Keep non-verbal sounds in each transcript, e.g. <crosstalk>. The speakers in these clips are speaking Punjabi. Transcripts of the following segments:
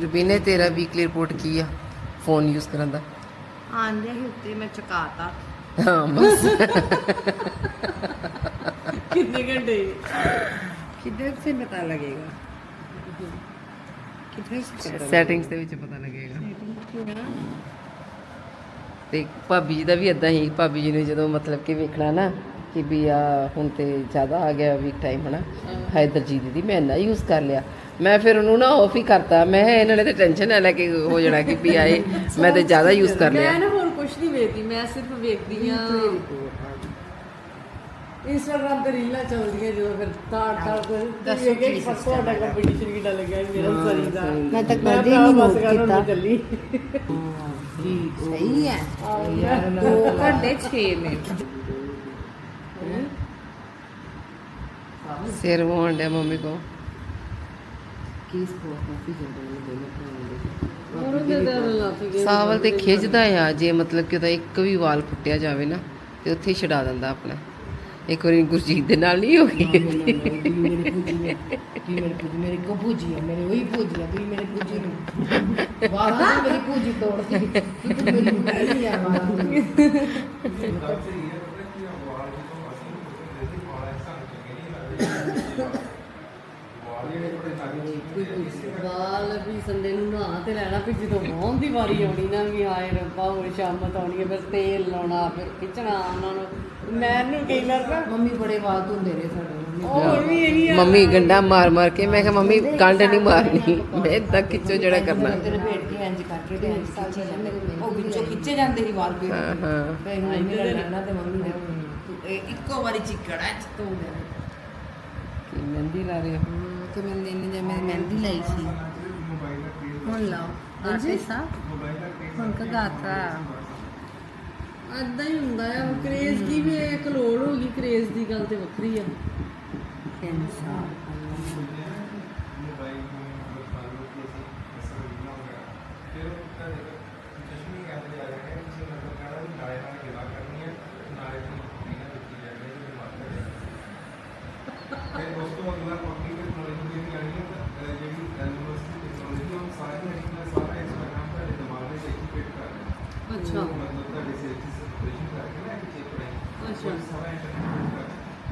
ਰੁਬੀਨੇ ਤੇਰਾ ਵੀਕਲੀ ਰਿਪੋਰਟ ਕੀ ਆ? ਫੋਨ ਯੂਜ਼ ਕਰਨ ਦਾ? ਆਂਦੇ ਹੀ ਉੱਤੇ ਮੈਂ ਚਕਾਤਾ। ਹਾਂ ਬਸ। ਕਿੰਨੇ ਘੰਟੇ? ਕਿੱਦਾਂ ਸੇ ਪਤਾ ਲੱਗੇਗਾ? ਕਿੱਥੇ ਸੇ ਸੈਟਿੰਗਸ ਦੇ ਵਿੱਚ ਪਤਾ ਲੱਗੇਗਾ। ਤੇ ਭਾਬੀ ਜੀ ਦਾ ਵੀ ਇਦਾਂ ਹੀ ਭਾਬੀ ਜੀ ਨੇ ਜਦੋਂ ਮਤਲਬ ਕਿ ਵੇਖਣਾ ਨਾ ਕਿ ਵੀ ਆ ਹੁਣ ਤੇ ਜ਼ਿਆਦਾ ਆ ਗਿਆ ਵੀਕ ਟਾਈਮ ਹਨਾ। ਹਾਏ ਦਰਜੀਤ ਦੀਦੀ ਮੈਂ ਇੰਨਾ ਯੂਜ਼ ਕਰ ਲਿਆ। ਮੈਂ ਫਿਰ ਉਹਨੂੰ ਨਾ ਆਫ ਹੀ ਕਰਤਾ। ਮੈਂ ਕਿਹਾ ਇਹਨਾਂ ਨੇ ਤੇ ਟੈਨਸ਼ਨ ਨਾ ਲੈ ਕੇ ਹੋ ਜਾਣਾ ਕਿ ਵੀ ਆਏ। ਮੈਂ ਤੇ ਜ਼ਿਆਦਾ ਯੂਜ਼ ਕਰ ਲਿਆ। ਮੈਂ ਨਾ ਹੋਰ ਕੁਝ ਨਹੀਂ ਵੇਖਦੀ। ਮੈਂ ਸਿਰਫ ਵੇਖਦੀ ਆ ਇੰਸਟਾਗ੍ਰਾਮ ਤੇ ਰੀਲਾਂ ਚੱਲਦੀਆਂ ਜਦੋਂ ਫਿਰ ਤਾੜ ਤਾੜ ਕਰ ਵੇਖ ਕੇ ਫਸਟ ਤੁਹਾਡਾ ਕੰਪੀਟੀਸ਼ਨ ਕਿੱਡਾ ਲੱਗਿਆ ਮੇਰਾ ਸਰੀ ਦਾ ਮੈਂ ਤਾਂ ਕਦੇ ਨਹੀਂ ਬਸ ਨੋਟ ਕਰਨ ਕੀਤਾ। ਨੂੰ ਚੱਲੀ। ਸਹੀ ਹੈ। ਦੋ ਘੰਟੇ 6 ਮਿੰਟ। ਸਿਰ ਵੋਣ ਡਿਆ ਮੰਮੀ ਕੋ ਕੀ ਸਪੋਰਟ ਕਾਫੀ ਜ਼ਿਆਦਾ ਸਾਵਲ ਤੇ ਖਿੱਚਦਾ ਆ ਜੇ ਮਤਲਬ ਕਿ ਉਹਦਾ ਇੱਕ ਵੀ ਵਾਲ ਫੁੱਟਿਆ ਜਾਵੇ ਨਾ ਤੇ ਉੱਥੇ ਹੀ ਛਡਾ ਦਿੰਦਾ ਆਪਣਾ। ਇੱਕ ਵਾਰੀ ਗੁਰਜੀਤ ਦੇ ਨਾਲ ਨਹੀਂ ਹੋ ਗਈ। ਮੇਰੇ ਪੂਜੀ ਨੇ ਕੀ ਮੇਰੇ ਪੂਜੀ ਮੇਰੇ ਕੋ ਪੂਜੀ ਮੇਰੇ ਵਹੀ ਪੂਜੀ ਮੇਰੇ ਪੂਜੀ ਨੂੰ। ਵਾਹ ਮੇਰੀ ਪੂਜੀ ਤੋੜਦੀ ਤੂੰ ਮੇਰੀ ਨਹੀਂ ਆ ਵਾਹ ਵਾਲ ਵੀ ਸੰਡੇ ਨੂੰ ਨਹਾ ਤੇ ਲੈਣਾ ਵੀ ਜਦੋਂ ਵਾਹਣ ਦੀ ਵਾਰੀ ਆਉਣੀ ਨਾ ਵੀ ਹਾਏ ਰੱਬਾ ਹੋਰ ਸ਼ਾਮਤ ਆਉਣੀ ਹੈ ਫਿਰ ਤੇਲ ਲਾਉਣਾ ਫਿਰ ਖਿੱਚਣਾ ਉਹਨਾਂ ਨੂੰ। ਮੈਨੂੰ ਕਈ ਲੱਗਦਾ ਮੰਮੀ ਬੜੇ ਵਾਲ ਧੁੰਦੇ ਨੇ ਸਾਡੇ ਮੰਮੀ। ਉਹ ਹੁਣ ਵੀ ਇਹੀ ਆ। ਮੰਮੀ ਗੰਡਾ ਮਾਰ ਮਾਰ ਕੇ ਮੈਂ ਕਿਹਾ ਮੰਮੀ ਗੰਢ ਨਹੀਂ ਮਾਰਨੀ। ਮੈਂ ਇਦਾਂ ਖਿੱਚੋ ਜਿਹੜਾ ਕਰਨਾ। ਤੇਰੇ ਪੇਟ ਕੇ ਇੰਜ ਕਰਕੇ ਤੇ ਇੰਜ ਖਿੱਚੇ ਉਹ ਵਿੱਚੋਂ ਖਿੱਚੇ ਜਾਂਦੇ ਸੀ ਵਾਲ ਪੇਟ ਹਾਂ ਹਾਂ। ਤੇ ਹੁਣ ਮੰਮੀ ਦਾ ਲੈਣਾ ਤੇ ਮੰਮੀ ਨੇ ਤੂੰ ਇਹ ਇੱਕੋ ਵਾਰੀ ਚਿੱਕੜਾ ਚ ਤੋਂ ਕੀ ਮਹਿੰਦੀ ਲਾ ਰਹੇ ਹੋ? ਤੇ ਮੈਂ ਦਿਨ ਜੇ ਮੈਂ ਮਹਿੰਦੀ ਲਈ ਸੀ। ਹੁਣ ਲਾਓ ਹਾਂਜੀ? ਸਾਹਿਬ। ਹੁਣ ਕਗਾਤਾ ਏਦਾਂ ਹੀ ਹੁੰਦਾ ਆ ਕਰੇਜ਼ ਕੀ ਵੀ ਇੱਕ ਲੋੜ ਹੋ ਗਈ ਕਰੇਜ਼ ਦੀ ਗੱਲ ਤੇ ਵੱਖਰੀ ਆ। ਇਨਸਾਨ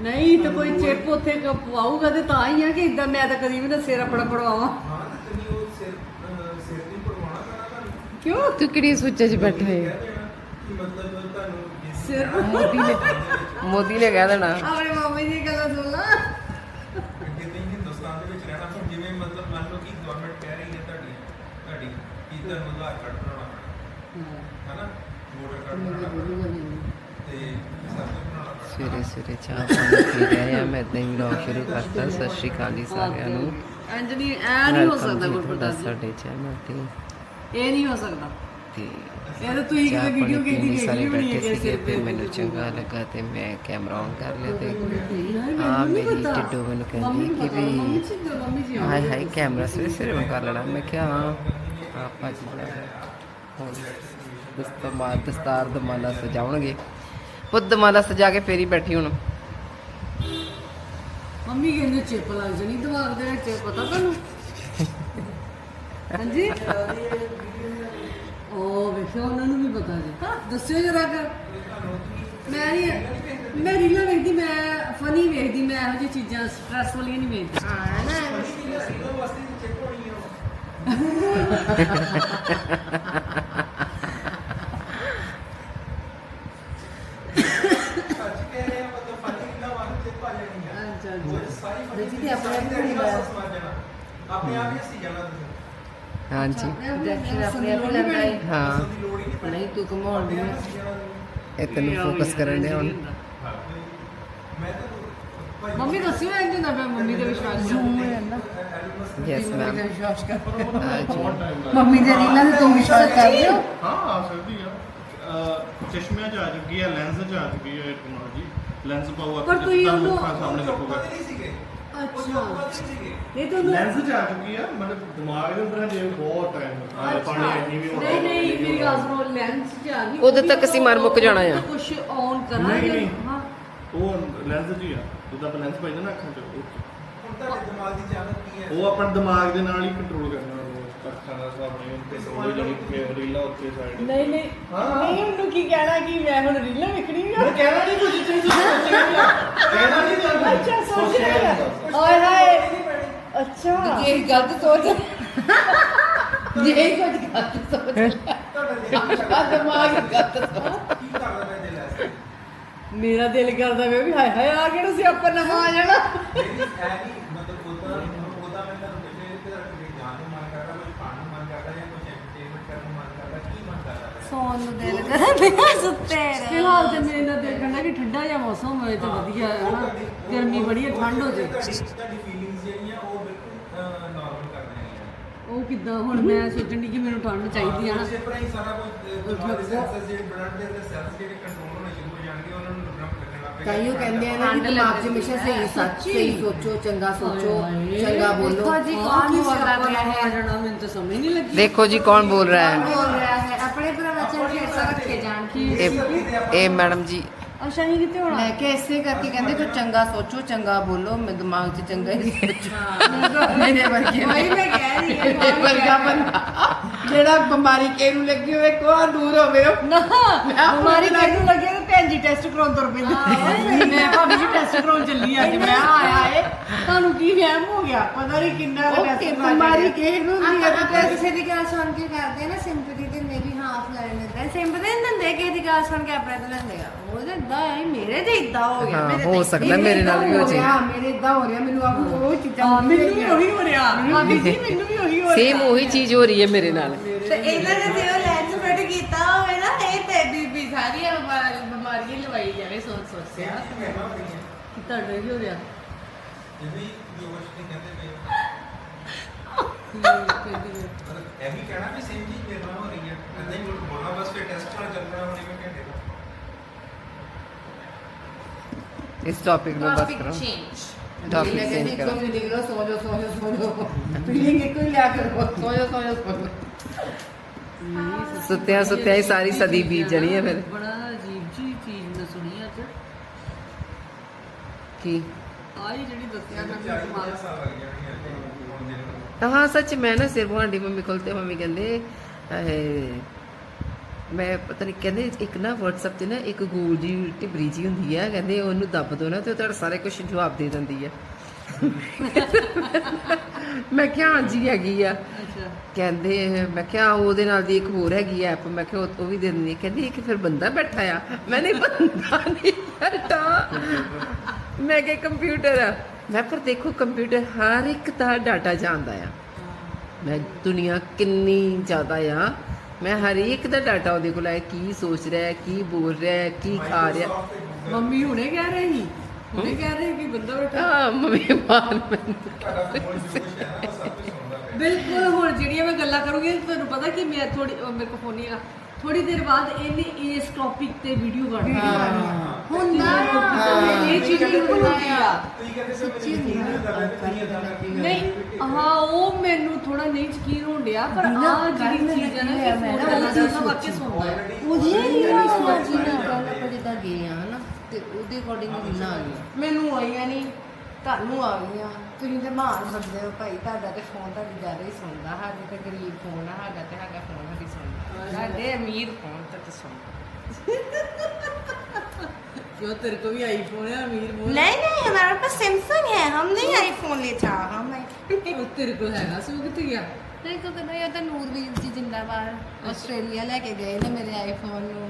ਨਹੀਂ ਤੇ ਕੋਈ ਚਿਪ ਉੱਥੇ ਕ- ਪਵਾਊਗਾ ਤੇ ਤਾਂ ਹੀ ਆ ਕਿ ਇਦਾਂ ਮੈਂ ਤਾਂ ਕਦੀ ਵੀ ਨਾ ਸਿਰ ਆਪਣਾ ਪੜਵਾਵਾਂ। ਹਾਂ ਤੇ ਉਹ ਸਿਰ ਸਿਰ ਪਰਵਾਣਾ ਕਰਨਾ ਤੁਹਾਨੂੰ। ਕਿਉਂ? ਕਿਹੜੀ ਸੋਚਾਂ 'ਚ ਬੈਠਾ ਮਤਲਬ ਤੁਹਾਨੂੰ ਸਿਰ ਨੇ ਮੋਦੀ ਨੇ ਕਹਿ ਦੇਣਾ। ਆਪਣੇ ਮਾਮੇ ਦੀ ਗੱਲਾਂ ਸੁਣ ਲਾ ਕਿ ਨਹੀਂ ਹਿੰਦੁਸਤਾਨ ਦੇ ਵਿੱਚ ਰਹਿਣਾ ਹੁਣ ਜਿਵੇਂ ਮਤਲਬ ਮੰਨ ਲਓ ਕਿ ਗਵਰਨਮੈਂਟ ਕਹਿ ਰਹੀ ਹੈ ਤੁਹਾਡੀ ਤੁਹਾਡੀ ਕਿ ਤੁਹਾਨੂੰ ਆਧਾਰ ਕਾਰਡ ਬਣਾਉਣਾ ਪੈਣਾ। ਹਨਾ? ਵੋਟਰ ਕਾਰਡ ਬਣਾਉਣਾ ਪੈਣਾ। ਤੇ ਸਭ ਕੁਝ ਬਣਾਉਣਾ ਪੈਣਾ। ਸਵੇਰੇ ਸਵੇਰੇ ਚਾਹ ਪਾਣੀ ਪੀ ਰਹੇ ਆ। ਮੈਂ ਇਦਾਂ ਹੀ ਵਲੌਗ ਸ਼ੁਰੂ ਕਰਤਾ। ਸਤਿ ਸ਼੍ਰੀ ਅਕਾਲ ਜੀ ਸਾਰਿਆਂ ਨੂੰ। ਅੰਜਲੀ ਐ ਨਹੀਂ ਹੋ ਸਕਦਾ ਗੁਰਪ੍ਰਤਾਪ ਜੀ। ਸਾਡੇ ਚੈਨਲ ਤੇ। ਇਹ ਨਹੀਂ ਹੋ ਸਕਦਾ। ਤੇ ਇਹ ਤਾਂ ਤੁਸੀਂ ਕਿਤੇ ਵੀਡੀਓ ਸਾਰੇ ਦੇਖੀ ਹੋਣੀ ਹੈ ਸਿਰ ਤੇ ਮੈਨੂੰ ਚੰਗਾ ਲੱਗਾ ਤੇ ਮੈਂ ਕੈਮਰਾ ਔਨ ਕਰ ਲਿਆ ਤੇ ਹਾਂ ਮੇਰੀ ਟਿੱਡੋ ਮੈਨੂੰ ਕਹਿੰਦੀ ਕਿ ਵੀ ਮੰਮੀ ਜੀ ਮੰਮੀ ਜੀ। ਹਾਏ ਹਾਏ ਕੈਮਰਾ ਸਵੇਰੇ ਸਵੇਰੇ ਮੈਂ ਕਰ ਲੈਣਾ। ਮੈਂ ਕਿਹਾ ਹਾਂ। ਆਪਾਂ ਜੀ ਹੁਣ ਦਸਤਾਰ ਦਸਤਾਰ ਦਮਾਲਾ ਸਜਾਉਣਗੇ। ਉਹ ਦਮਾਲਾ ਸਜਾ ਕੇ ਫੇਰ ਬੈਠੀ ਹੁਣ। ਮੰਮੀ ਕਹਿੰਦੇ ਚਿਪ ਲੱਗ ਜਣੀ ਦਿਮਾਗ ਦੇ ਵਿੱਚ ਪਤਾ ਤੁਹਾਨੂੰ? ਹਾਂਜੀ? ਉਹ ਵੇਖਿਓ ਉਹਨਾਂ ਨੂੰ ਵੀ ਪਤਾ ਜੀ। ਦੱਸਿਓ ਜਰਾ ਕਰ ਮੈਂ ਨਹੀਂ ਮੈਂ ਰੀਲਾਂ ਵੇਖਦੀ ਮੈਂ ਫਨੀ ਵੇਖਦੀ ਮੈਂ ਇਹੋ ਜਿਹੀ ਚੀਜ਼ਾਂ ਸਟ੍ਰੈਸ ਵਾਲੀਆਂ ਨਹੀਂ ਵੇਖਦੀ। ਹਾਂ ਨਾ। ਆਪਣੇ ਆਪ ਹੀ। ਜਾਣਾ ਤੁਸੀਂ ਹਾਂਜੀ ਇੰਜੈਕਸ਼ਨ ਆਪਣੇ ਆਪ ਹੀ। ਦੀ ਨਹੀਂ ਤੂੰ ਕਮਾਉਣ ਦੀ। ਇਹ ਤੈਨੂੰ ਫੋਕਸ ਕਰਨ ਡਿਆ ਹੁਣ। ਮੰਮੀ ਦੱਸਿਓ ਇੰਜ ਨਾ ਮੈਂ ਮੰਮੀ ਤੇ ਵਿਸ਼ਵਾਸ ਕਰਦੀ ਯੈਸ ਮੈਮ ਵਿਸ਼ਵਾਸ ਕਰ ਮੰਮੀ ਦੇ ਰੀਲਾਂ ਤੇ ਤੂੰ ਵਿਸ਼ਵਾਸ ਕਰਦੀ ਹੋ? ਹਾਂ ਆ ਸਕਦੀ ਆ। ਚਸ਼ਮਿਆਂ ਚ ਆ ਚੁੱਕੀ ਹੈ ਲੈਂਸ ਚ ਆ ਚੁੱਕੀ ਹੈ ਟੈਕਨੋਲੋਜੀ ਲੈਂਸ ਪਾਓ ਪਰ ਤੁਸੀਂ ਉਹਨੂੰ- ਸਾਹਮਣੇ ਸੀਗੇ। ਅੱਛਾ। ਨਹੀਂ ਤੁਹਾਨੂੰ ਲੈਂਸ ਚ ਆ ਚੁੱਕੀ ਆ ਮਤਲਬ ਦਿਮਾਗ ਦੇ ਅੰਦਰ ਜੇ ਬਹੁਤ ਟਾਈਮ ਪਾਣੀ ਇੰਨੀ ਵੀ ਹੋਣਾ ਨਹੀਂ ਨਹੀਂ ਮੇਰੀ ਗੱਲ ਸੁਣੋ ਲੈਂਸ ਚ ਆ ਗਈ। ਉਦੋਂ ਤੱਕ ਅਸੀਂ ਮਰ ਮੁੱਕ ਜਾਣਾ ਆ। ਕੁਝ ਔਨ ਕਰਾਂਗੇ। ਨਹੀਂ, ਨਹੀਂ। ਹਾਂ ਉਹ ਲੈਂਸ ਹੀ ਆ ਉਹਦਾ ਆਪਾਂ ਲੈਂਸ ਪਾਈਦਾ ਨਾ ਅੱਖਾਂ ਚ ਉਹ। ਹੁਣ ਤੁਹਾਡੇ ਦਿਮਾਗ ਦੀ ਚਾਹਤ ਕੀ ਹੈ? ਉਹ ਆਪਣਾ ਦਿਮਾਗ ਦੇ ਨਾਲ ਹੀ ਕੰਟਰੋਲ ਕਰਨਾ ਉਹਨੂੰ ਅੱਖਾਂ ਖਾਣਾ ਸੋ ਆਪਣੀ ਉੱਤੇ ਸੋੜੀ ਜਿਹੜੀ ਤੇ ਰੀਲਾ ਉੱਤੇ ਸਾਈਡ ਨਹੀਂ ਨਹੀਂ। ਨਹੀਂ ਉਹਨੂੰ ਕੀ ਕਹਿਣਾ ਕਿ ਮੈਂ ਹੁਣ ਰੀਲਾਂ ਵੇਖਣੀ ਆ? ਮੈਂ ਕਹਿਣਾ ਨਹੀਂ ਕੁਝ ਤੁਸੀਂ ਸੋਚਿਆ ਨਹੀਂ ਕਹਿਣਾ ਨਹੀਂ ਤੁਹਾਨੂੰ। ਅੱਛਾ ਸੋਚ ਸੋਚਿਆ ਰਿਹਾ ਨਹੀਂ ਹਾਏ। ਹਾਏ ਅੱਛਾ। ਜੇ ਗਲਤ ਸੋਚ ਜੇ ਕੁਝ ਗਲਤ ਸੋਚ ਆ ਦਿਮਾਗ ਗਲਤ ਸੋਚ ਕੀ ਕਰਦਾ ਮੈਂ ਦਿਲ ਐਸੇ ਮੇਰਾ ਦਿਲ ਕਰਦਾ ਵੇ ਵੀ ਹਾਏ ਹਾਏ ਆ ਕਿਹੜਾ ਸਿਆਪਾ ਨਵਾਂ ਆ ਜਾਣਾ। ਸੌਣ ਨੂੰ ਦਿਲ ਕਰਦਾ ਸੁੱਤੇ ਰਹਿ ਫਿਲਹਾਲ ਤੇ ਮੇਰਾ ਦਿਲ ਕਰਦਾ ਕਿ ਠੰਡਾ ਜਿਹਾ ਮੌਸਮ ਹੋਏ ਤੇ ਵਧੀਆ ਹੈ ਨਾ ਗਰਮੀ ਬੜੀ ਹੈ ਠੰਡ ਹੋ ਜੇ। ਤੁਹਾਡੀ ਫੀਲਿੰਗਸ ਜਿਹੜੀਆਂ ਉਹ ਬਿਲਕੁਲ ਨਾਰਮਲ ਕਰ ਦੇਣੀਆਂ ਉਹ ਕਿੱਦਾਂ ਹੁਣ ਮੈਂ ਸੋਚਣ ਦੀ ਕਿ ਮੈਨੂੰ ਠੰਡ ਚਾਹੀਦੀ ਆ ਨਾ ਇਸੇ ਤਰ੍ਹਾਂ ਹੀ ਸਾਰਾ ਕੁਝ ਤੁਹਾਡੇ ਸੈਂਸਸ ਜਿਹੜੇ ਬਲੱਡ ਦੇ ਸੈਲਸ ਜਿਹੜੇ ਕੰਟਰੋਲ ਜਾਣਗੇ ਉਹਨਾਂ ਨੂੰ ਲੱਗਣਾ ਲੱਗਣ ਲੱਗ ਪਏਗਾ ਤਾਈਓ ਕਹਿੰਦੇ ਆ ਨਾ ਕਿ ਦਿਮਾਗ 'ਚ ਹਮੇਸ਼ਾ ਸਹੀ ਸੱਚ ਸਹੀ ਸੋਚੋ ਚੰਗਾ ਸੋਚੋ। ਚੰਗਾ ਬੋਲੋ। ਦੇਖੋ ਜੀ ਕੌਣ ਕੀ ਬੋਲ ਰਿਹਾ ਹੈ? ਜਾਣਾ ਮੈਨੂੰ ਤਾਂ ਸਮਝ ਨਹੀਂ ਲੱਗੀ। ਦੇਖੋ ਜੀ ਕੌਣ ਬੋਲ ਰਿਹਾ ਹੈ? ਬੋਲ ਰਿਹਾ ਹੈ? ਆਪਣੇ ਪ੍ਰਵਚਨ ਫਿਰ ਰੱਖੇ ਜਾਣ। ਕੀ ਇਹ ਇਹ ਮੈਡਮ ਜੀ। ਅੱਛਾ ਨਹੀਂ ਕਿਤੇ ਹੋਣਾ? ਮੈਂ ਕਿ ਇਸੇ ਕਰਕੇ ਕਹਿੰਦੇ ਕਿ ਚੰਗਾ ਸੋਚੋ ਚੰਗਾ ਬੋਲੋ। ਮੈਂ ਦਿਮਾਗ 'ਚ ਚੰਗਾ ਹੀ ਸੋਚੋ ਮੇਰੇ ਵਰਗੇ ਵਹੀ ਮੈਂ ਕਹਿ ਰਹੀ ਹਾਂ। ਮੇਰੇ ਵਰਗਾ ਬੰਦਾ। ਜਿਹੜਾ ਬਿਮਾਰੀ ਕਿਹਨੂੰ ਲੱਗੀ ਹੋਵੇ ਕੋਹ ਦੂਰ ਹੋਵੇ। ਨਾ ਬਿਮਾਰੀ ਕਿਹਨੂੰ ਲੱਗੇ ਤਾਂ ਭੈਣ ਜੀ ਟੈਸਟ ਕਰਾਉਣ ਤੁਰ ਪੈਂਦੇ। ਮੈਂ ਭਾਬੀ ਜੀ ਟੈਸਟ ਕਰਾਉਣ ਚੱਲੀ ਅੱਜ ਮੈਂ ਆਇਆ ਏ। ਤੁਹਾਨੂੰ ਕੀ ਵਹਿਮ ਹੋ ਗਿਆ? ਪਤਾ ਨਹੀਂ ਕਿੰਨਾ ਟੈਸਟ ਬਿਮਾਰੀ ਕਿਹਨੂੰ ਨਹੀਂ ਆਪਾਂ ਆਪਾਂ ਹੈ ਕਿਸੇ ਦੀ ਗੱਲ ਸੁਣ ਕੇ ਕਰਦੇ ਨਾ ਸਿੰਪਥੀ ਤੇ ਮੇਰੀ ਹਾਫ ਲੈ ਲੈਂਦਾ ਸਿੰਪਥੀ ਨਹੀਂ ਦਿੰਦੇ ਕਿਸੇ ਦੀ ਗੱਲ ਸੁਣ ਕੇ ਆਪਣੇ ਤੇ ਲੈਂਦੇ ਆ। ਉਹ ਤਾਂ ਇਦਾਂ ਮੇਰੇ ਤੇ ਇਦਾਂ ਹੋ ਗਿਆ ਹਾਂ ਮੇਰੇ ਹੋ ਸਕਦਾ ਮੇਰੇ ਨਾਲ ਵੀ ਹੋ ਜੇ। ਰਿਹਾ ਮੇਰੇ ਇਦਾਂ ਹੋ ਰਿਹਾ ਮੈਨੂੰ ਆਪ ਉਹ ਚੀਜ਼ਾਂ ਹਾਂ ਮੈਨੂੰ ਵੀ ਉਹੀ ਹੋ ਰਿਹਾ। ਭਾਬੀ ਜੀ ਮੈਨੂੰ ਵੀ ਉਹੀ ਹੋ ਰਿਹਾ। ਸੇਮ ਉਹੀ ਚੀਜ਼ ਹੋ ਰਹੀ ਹੈ ਮੇਰੇ ਨਾਲ। ਤੇ ਇਹਨਾਂ ਨੇ ਤੇ ਉਹ ਲੈਂਸ ਫਿਟ ਕੀਤਾ ਹੋਵੇ ਨਾ ਇਹ ਤੇ ਬੀਬੀ ਸਾਰੀਆਂ ਬਿਮਾਰੀ- ਬਿਮਾਰੀਆਂ ਲਵਾਈ ਜਾਵੇ ਸੋਚ ਸੋਚ ਕੇ ਸੇਮ ਚੀਜ਼ ਮੈਂ ਹੋ ਰਹੀ ਹੈ ਕਿ ਤੁਹਾਡੇ ਵੀ ਹੋ ਰਿਹਾ ਜਿਵੇਂ ਜੋਸ਼ ਨਹੀਂ ਕਹਿੰਦੇ ਪਏ ਮਤਲਬ ਇਹ ਵੀ ਕਹਿਣਾ ਵੀ ਸੇਮ ਚੀਜ਼ ਮੇਰੇ ਨਾਲ ਹੋ ਰਹੀ ਹੈ ਐਦਾਂ ਹੀ ਬੋਲਣਾ ਬਸ ਫਿਰ ਟੈਸਟ ਨਾਲ ਚੱਲ ਰਿਹਾ ਹੋਣੇ ਸੁਣੀ ਅੱਜ। ਕੀ? ਆਹੀ ਜਿਹੜੀ ਦੱਸਿਆ ਨਾ ਤਾਂ ਹਾਂ ਸੱਚ ਮੈਂ ਨਾ ਸਿਰ ਤੁਹਾਡੀ ਮੰਮੀ ਕੋਲ ਤੇ ਮੰਮੀ ਕਹਿੰਦੇ ਮੈਂ ਪਤਾ ਨਹੀਂ ਕਹਿੰਦੇ ਇੱਕ ਨਾ WhatsApp ਤੇ ਨਾ ਇੱਕ ਗੂਲ ਜੀ ਟਿਬਰੀ ਜੀ ਹੁੰਦੀ ਹੈ ਕਹਿੰਦੇ ਉਹਨੂੰ ਦੱਬ ਦੋ ਨਾ ਤੇ ਉਹ ਤੁਹਾਡਾ ਸਾਰੇ ਕੁਝ ਜਵਾਬ ਦੇ ਦਿੰਦੀ ਹੈ <laughs> ਮੈਂ ਕਿਹਾ ਹਾਂਜੀ ਹੈਗੀ ਆ। ਕਹਿੰਦੇ ਮੈਂ ਕਿਹਾ ਉਹਦੇ ਨਾਲ ਦੀ ਇੱਕ ਹੋਰ ਹੈਗੀ ਐਪ ਮੈਂ ਕਿਹਾ ਉਹ ਉਹ ਵੀ ਦੇ ਦਿੰਦੀ ਹੈ। ਕਹਿੰਦੀ ਇੱਕ ਫਿਰ ਬੰਦਾ ਬੈਠਾ ਆ? ਮੈਂ ਨਹੀਂ ਬੰਦਾ ਨਹੀਂ ਬੈਠਾ। ਮੈਂ ਕਿਹਾ ਕੰਪਿਊਟਰ ਆ। ਮੈਂ ਪਰ ਦੇਖੋ ਕੰਪਿਊਟਰ ਹਰ ਇੱਕ ਦਾ ਡਾਟਾ ਜਾਣਦਾ ਆ। ਮੈਂ ਦੁਨੀਆ ਕਿੰਨੀ ਜ਼ਿਆਦਾ ਆ। ਮੈਂ ਹਰ ਇੱਕ ਦਾ ਡਾਟਾ ਉਹਦੇ ਕੋਲ ਹੈ ਕੀ ਸੋਚ ਰਿਹਾ ਹੈ ਕੀ ਬੋਲ ਰਿਹਾ ਹੈ ਕੀ ਖਾ ਰਿਹਾ ਮੰਮੀ ਹੁਣੇ ਕਹਿ ਰਹੇ ਸੀ। ਹੁਣੇ ਕਹਿ ਰਹੇ ਕਿ ਬੰਦਾ ਬੈਠਾ। ਆ ਮੰਮੀ ਮਾਰ ਮੈਨੂੰ ਤੁਹਾਡਾ ਫੋਨ ਜੋ ਕੁਛ ਹੈ ਨਾ ਉਹ ਸਭ ਕੁਝ ਸੁਣਦਾ ਪਿਆ ਬਿਲਕੁਲ ਹੁਣ ਜਿਹੜੀਆਂ ਮੈਂ ਗੱਲਾਂ ਕਰੂੰਗੀ ਤੁਹਾਨੂੰ ਪਤਾ ਕਿ ਮੈਂ ਥੋੜੀ ਮੇਰੇ ਕੋਲ ਫੋਨ ਨਹੀਂ ਹੈਗਾ ਥੋੜੀ ਦੇਰ ਬਾਅਦ ਇਹਨੇ ਇਸ ਟੌਪਿਕ ਤੇ ਵੀਡੀਓ ਬਣਨੀ ਹੁੰਦਾ ਆ। ਇਹ ਚੀਜ਼ ਬਿਲਕੁਲ ਹੁੰਦੀ ਆ। ਨਹੀਂ ਹੋ। ਨਹੀਂ ਹਾਂ ਉਹ ਮੈਨੂੰ ਥੋੜਾ ਨਹੀਂ ਯਕੀਨ ਹੋਣ ਡਿਆ ਪਰ ਆ ਜਿਹੜੀ ਚੀਜ਼ ਹੈ ਨਾ ਕਿ ਫੋਨ ਮੈਂ ਗੱਲਾਂ ਦਾ ਵਾਕਿਆ ਸੁਣਦਾ ਉਹਦੀ ਰੀਲਾਂ ਸੋਚ ਸੋਚੀ ਨਾ ਕੱਲ। ਆਪਾਂ ਜਿੱਦਾਂ ਗਏ ਆ ਨਾ ਤੇ ਉਹਦੇ ਅਕੋਰਡਿੰਗ ਰੀਲਾਂ ਆ ਗਈਆਂ ਮੈਨੂੰ ਆਈਆਂ ਨਹੀਂ। ਤੁਹਾਨੂੰ ਆ ਗਈਆਂ ਤੁਸੀਂ ਤੇ ਮਾਰ ਸਕਦੇ ਹੋ ਭਾਈ ਤੁਹਾਡਾ ਤੇ ਫੋਨ ਤੁਹਾਡੀ ਜ਼ਿਆਦਾ ਹੀ ਸੁਣਦਾ ਸਾਡੇ ਤੇ ਗਰੀਬ ਫੋਨ ਆ ਸਾਡਾ ਤੇ ਹੈਗਾ ਫੋਨ ਸਾਡੀ ਸੁਣਦਾ ਸਾਡੇ ਅਮੀਰ ਫੋਨ ਤੇ ਤੇ ਸੁਣਦਾ क्यों तेरे को भी आईफोन है अमीर बोल नहीं नहीं हमारे पास सैमसंग है हम नहीं आईफोन लेता हम ਉਹ ਤੇਰੇ ਕੋਲ ਹੈਗਾ ਸੀ ਉਹ ਕਿੱਥੇ ਗਿਆ? ਨਹੀਂ ਤੂੰ ਕਹਿੰਦਾ ਯਾਰ ਤਾਂ ਨੂਰਵੀਰ ਜੀ ਜਿੰਦਾਬਾਦ ਆਸਟ੍ਰੇਲੀਆ ਲੈ ਕੇ ਗਏ ਨੇ ਮੇਰੇ ਆਈਫੋਨ ਨੂੰ।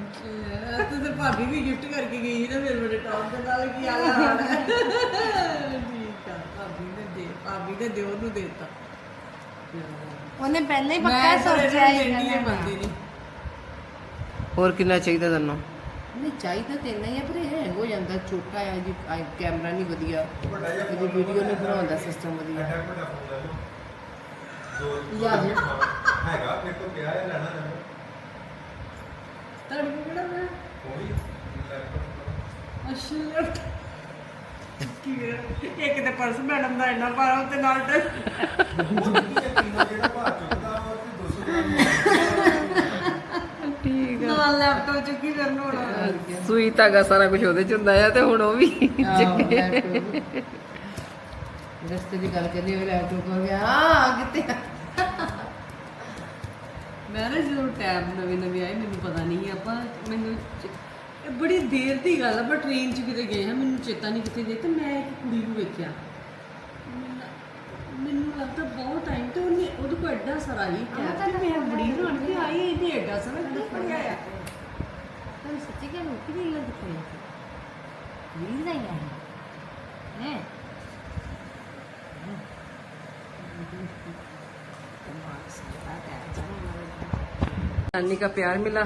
ਯਾਰ, ਤੂੰ ਤੇ ਭਾਬੀ ਵੀ ਗਿਫਟ ਕਰਕੇ ਗਈ ਸੀ ਨਾ ਮੇਰੇ ਮੇਰੇ ਟੌਪ ਦੇ ਨਾਲ ਕੀ ਆ? ਰਿਹਾ <laughs> ਠੀਕ ਆ ਭਾਬੀ ਨੇ ਦੇ ਭਾਬੀ ਨੇ ਦਿਓ ਨੂੰ ਦੇਤਾ। ਉਹਨੇ ਪਹਿਲਾਂ ਹੀ ਪੱਕਾ ਸੋਚਿਆ ਇਹ ਇਹ ਗੱਲ ਬੰਦੇ ਦਾ। ਨਹੀਂ। ਹੋਰ ਕਿੰਨਾ ਚਾਹੀਦਾ ਤੁਹਾਨੂੰ ਨਹੀਂ ਚਾਹੀਦਾ ਤੇ ਇੰਨਾ ਹੀ ਆ ਪਰ ਇਹ ਹੈਂਗ ਹੋ ਜਾਂਦਾ ਛੋਟਾ ਆ ਜੀ ਆਈ- ਕੈਮਰਾ ਨਹੀਂ ਵਧੀਆ ਇਹਦੀ ਵੀਡੀਓ ਨਹੀਂ ਬਣਾਉਣ ਦਾ ਸਿਸਟਮ ਵਧੀਆ। ਹੈਗਾ ਮੇਰੇ ਕੋਲ ਪਿਆ ਹੈ ਲੈਣਾ ਲੈਣਾ ਕਿਹੜਾ ਮੈਂ ਉਹ ਵੀ ਕੀ ਹੈ? ਇੱਕ ਤੇ ਪਰਸ ਮੈਡਮ ਦਾ ਇੰਨਾ ਭਾਰਾ ਤੇ ਨਾਲ ਤੇ ਉਹ ਹੈ ਤੀਨੋਂ ਜਿਹੜਾ ਭਾਰ ਚੁੱਕਦਾ ਉਹ ਤੇ 200 ਗ੍ਰਾਮ ਠੀਕ ਨਾਲ ਲੈਪਟਾਪ ਚੁੱਕੀ ਕਰਨ ਹੋਣਾ ਸੂਈ ਧਾਗਾ ਸਾਰਾ ਕੁਝ ਉਹਦੇ ਚ ਹੁੰਦਾ ਆ ਤੇ ਹੁਣ ਉਹ ਵੀ ਰਸਤੇ ਦੀ ਗੱਲ ਕਰਨੀ ਹੋਵੇ ਲੈਪਟਾਪ ਹੋ ਗਿਆ। ਆ ਕਿਤੇ ਮੈਂ ਨਾ ਜਦੋਂ ਟੈਬ ਨਵੇਂ ਨਵੇਂ ਆਏ ਮੈਨੂੰ ਪਤਾ ਨਹੀਂ ਆਪਾਂ ਮੈਨੂੰ ਚ- ਇਹ ਬੜੀ ਦੇਰ ਦੀ ਗੱਲ ਆ ਪਰ ਟ੍ਰੇਨ 'ਚ ਕਿਤੇ ਗਏ ਹਾਂ ਮੈਨੂੰ ਚੇਤਾ ਨਹੀਂ ਕਿੱਥੇ ਗਏ ਤੇ ਮੈਂ ਇੱਕ ਕੁੜੀ ਨੂੰ ਵੇਖਿਆ। ਮੈਨੂੰ- ਲੱਗਦਾ ਬਹੁਤ ਟਾਈਮ ਤੇ ਉਹਨੇ ਉਹਦੇ ਕੋਲ ਐਡਾ ਸਾਰਾ ਹੀ ਕੈਬ ਤੇ ਮੈਂ ਬੜੀ ਹੈਰਾਨ ਕਿ ਆਈ ਇਹਨੇ ਐਡਾ ਸਾਰਾ ਕਿੱਥੇ ਫੜਿਆ ਆ। ਤੁਹਾਨੂੰ ਸੱਚੀ ਗੱਲ ਹੋ ਕਿ ਨਹੀਂ ਲੱਗਦੀ ਰੀਲ ਦਾ ਹੀ ਹੈ ਹੈ नानी का प्यार मिला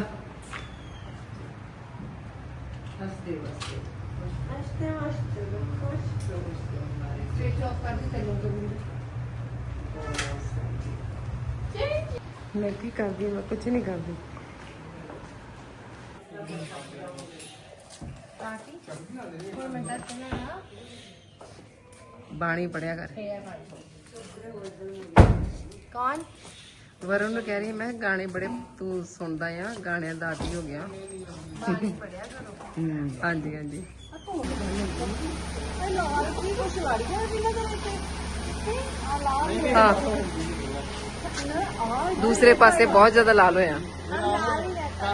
ਹੱਸਦੇ ਵਸਦੇ ਸਵਿਚ ਆਫ ਕਰ ਦੇ ਤੈਨੂੰ मैं की करती मैं कुछ नहीं करती ਹੋਰ ਮੈਂ ਦੱਸ ਨਾ ਬਾਣੀ ਪੜਿਆ ਕਰ। ਕੌਣ? ਵਰੁਣ ਨੂੰ ਕਹਿ ਰਹੀ ਮੈਂ ਕਿਹਾ ਗਾਣੇ ਬੜੇ ਤੂੰ ਸੁਣਦਾ ਆ ਗਾਣਿਆਂ ਦਾ ਆਦੀ ਹੋ ਗਿਆ। ਬਾਣੀ ਪੜਿਆ ਕਰੋ। ਹੂੰ ਹਾਂਜੀ ਹਾਂਜੀ। ਇਹ ਲਾਲ ਕੀ ਕੁਛ ਵੜ ਗਿਆ ਜਿੰਨਾ ਦੇ ਵਿੱਚ? ਆ ਲਾਲ ਹਾਂ ਦੂਸਰੇ ਪਾਸੇ ਬਹੁਤ ਜ਼ਿਆਦਾ ਲਾਲ ਹੋਇਆ। ਲਾਲ ਹੀ ਰਹਿਤਾ ਉਹ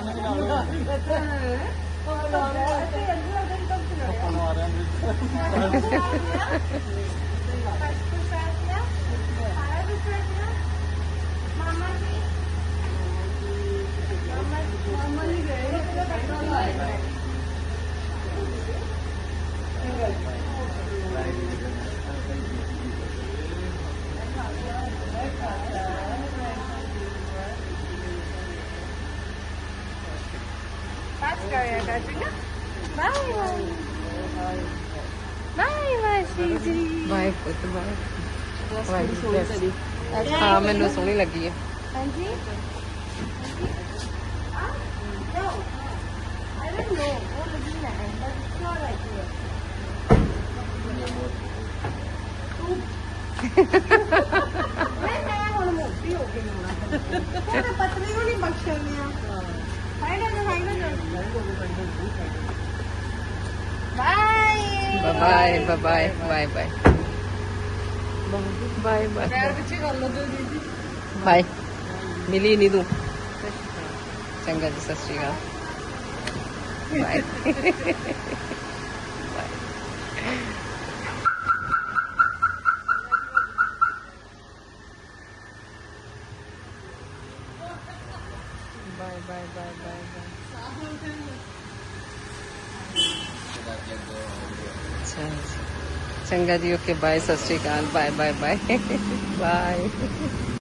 ਲਾਲ ਤੇ ਅੰਦਰ ਅੰਦਰ ਤੱਕ ਚਲਾ ਮਾਮਾ ਜੀ ਮਾਮਾ ਮਾਮਾ ਜੀ ਗਏ Pass kaya ka juga. Bye bye. Bye bye Shiji. Bye ਪੁੱਤ ਬਾਏ ਹਾਂ ਮੈਨੂੰ ਸੋਹਣੀ ਲੱਗੀ ਹੈ Anji? No. I don't know. What looking at it, but it's not right here. ਮੈਂ ਹੁਣ ਮੋਟੀ ਹੋ ਗਈ ਹਾਂ ਪਤਲੀ ਨੂੰ ਨਹੀਂ ਬਖਸ਼ਣੀ ਆ ਹਾਈ ਨਾ ਹਾਈ ਨਾ bye bye bye bye bye bye bye ਪੈਰ ਪਿੱਛੇ ਕਰ ਲਓ ਜੀ ਬਾਏ ਮਿਲੀ ਨਹੀਂ ਤੂੰ ਚੰਗਾ ਜੀ ਸਤਿ ਸ਼੍ਰੀ ਅਕਾਲ ਬਾਏ ਬਾਏ ਬਾਏ ਬਾਏ ਅੱਛਾ ਚੰਗਾ ਜੀ ਓਕੇ ਬਾਏ ਸਤਿ ਸ਼੍ਰੀ ਅਕਾਲ ਬਾਏ ਬਾਏ ਬਾਏ <laughs> ਬਾਏ।